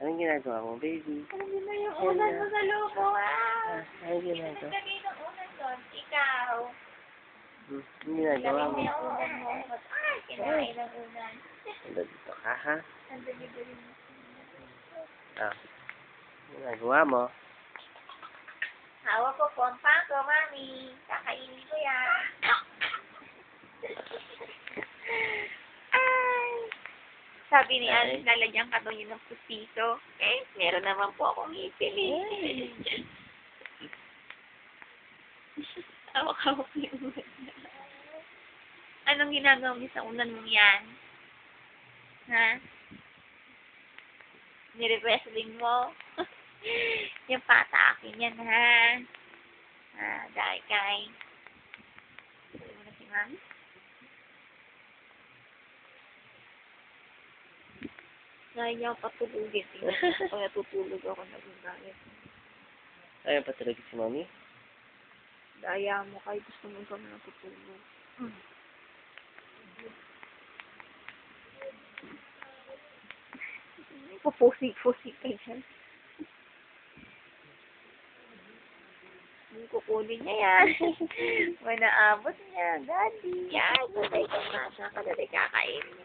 Anong ginagawa mo, baby? Ano na yung unan mo sa lupo, ah? Ah, anong ginagawa? Naglagay ng unan doon. Ikaw. Hmm, anong ginagawa mo? mo yung unan mo. Ay, kinain ng unan. Ando dito ka, ha? Ang dali-dali mo. Ah. Ginagawa mo? Hawak ko pompa ko, mami. Kakainin ko yan. Ay. Sabi ni. Alice, lalagyan ka daw yun ng pustiso. Eh, meron naman po akong ipil eh. Hawak-hawak yung. Anong ginagawa mo sa unan mong yan? Ha? Nire-wrestling mo? yung pata akin yan, ha? Ah, dahil kay. Sabi mo na si ma'am? Dahil niya ako patulugin. Tingnan natutulog ako, nagagalit. Ayaw pa talaga si mami? Daya mo kahit gusto mo kami natutulog. Mm. Pupusik-pusik ka dyan. Hindi kukunin niya yan. May naabot niya. Daddy, yan. Patay ka na. Saka dali kakainin.